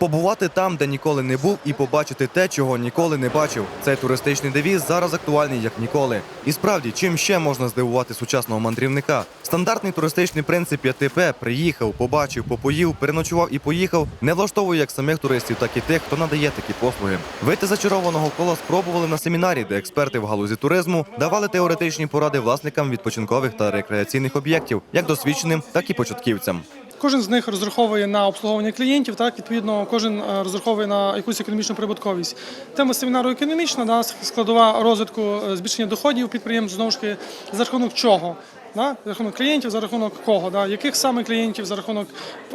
Побувати там, де ніколи не був, і побачити те, чого ніколи не бачив. Цей туристичний девіз зараз актуальний як ніколи. І справді, чим ще можна здивувати сучасного мандрівника? Стандартний туристичний принцип 5П – приїхав, побачив, попоїв, переночував і поїхав, не влаштовує як самих туристів, так і тих, хто надає такі послуги. Вийти зачарованого кола спробували на семінарі, де експерти в галузі туризму давали теоретичні поради власникам відпочинкових та рекреаційних об'єктів, як досвідченим, так і початківцям. Кожен з них розраховує на обслуговування клієнтів, так відповідно, кожен е, розраховує на якусь економічну прибутковість. Тема семінару економічна, да, складова розвитку е, збільшення доходів підприємств знову ж таки за рахунок чого. Да? За рахунок клієнтів, за рахунок кого, да? яких саме клієнтів, за рахунок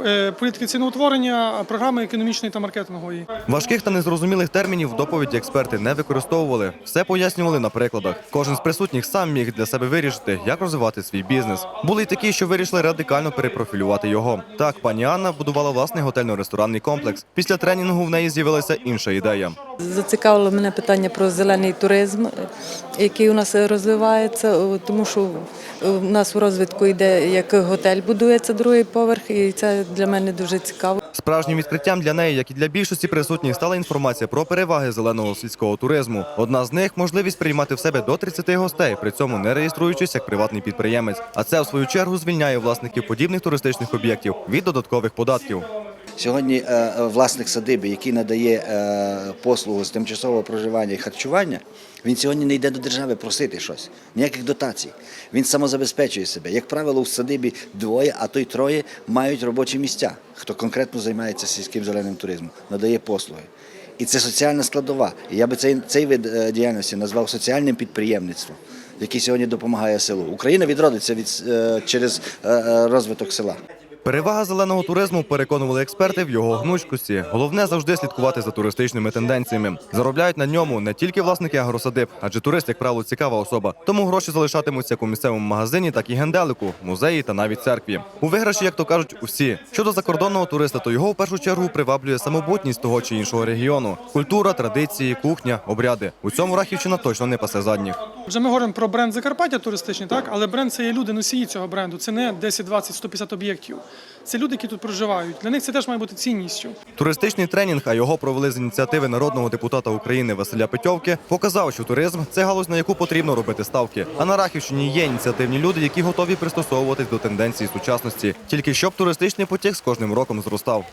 е, політики ціноутворення, програми економічної та маркетингової. Важких та незрозумілих термінів доповіді експерти не використовували. Все пояснювали на прикладах. Кожен з присутніх сам міг для себе вирішити, як розвивати свій бізнес. Були й такі, що вирішили радикально перепрофілювати його. Так, пані Анна будувала власний готельно-ресторанний комплекс. Після тренінгу в неї з'явилася інша ідея. Зацікавило мене питання про зелений туризм, який у нас розвивається, тому що у нас у розвитку йде як готель будується другий поверх, і це для мене дуже цікаво. Справжнім відкриттям для неї, як і для більшості присутніх, стала інформація про переваги зеленого сільського туризму. Одна з них можливість приймати в себе до 30 гостей, при цьому не реєструючись як приватний підприємець. А це в свою чергу звільняє власників подібних туристичних об'єктів від додаткових податків. Сьогодні е, власник садиби, який надає е, послугу з тимчасового проживання і харчування, він сьогодні не йде до держави просити щось, ніяких дотацій. Він самозабезпечує себе. Як правило, в садибі двоє, а то й троє мають робочі місця, хто конкретно займається сільським зеленим туризмом, надає послуги. І це соціальна складова. І я би цей, цей вид е, діяльності назвав соціальним підприємництвом, який сьогодні допомагає селу. Україна відродиться від, через розвиток села. Перевага зеленого туризму переконували експерти в його гнучкості. Головне завжди слідкувати за туристичними тенденціями. Заробляють на ньому не тільки власники агросадиб, адже турист, як правило, цікава особа. Тому гроші залишатимуться як у місцевому магазині, так і генделику, музеї та навіть церкві. У виграші, як то кажуть, усі. Щодо закордонного туриста, то його в першу чергу приваблює самобутність того чи іншого регіону. Культура, традиції, кухня, обряди. У цьому Рахівщина точно не пасе задніх. Вже ми говоримо про бренд Закарпаття туристичний, так але бренд це є люди, носії цього бренду. Це не 10, 20, 150 об'єктів. Це люди, які тут проживають. Для них це теж має бути цінністю. Туристичний тренінг, а його провели з ініціативи народного депутата України Василя Петьовки, показав, що туризм це галузь, на яку потрібно робити ставки. А на Рахівщині є ініціативні люди, які готові пристосовуватись до тенденції сучасності, тільки щоб туристичний потік з кожним роком зростав.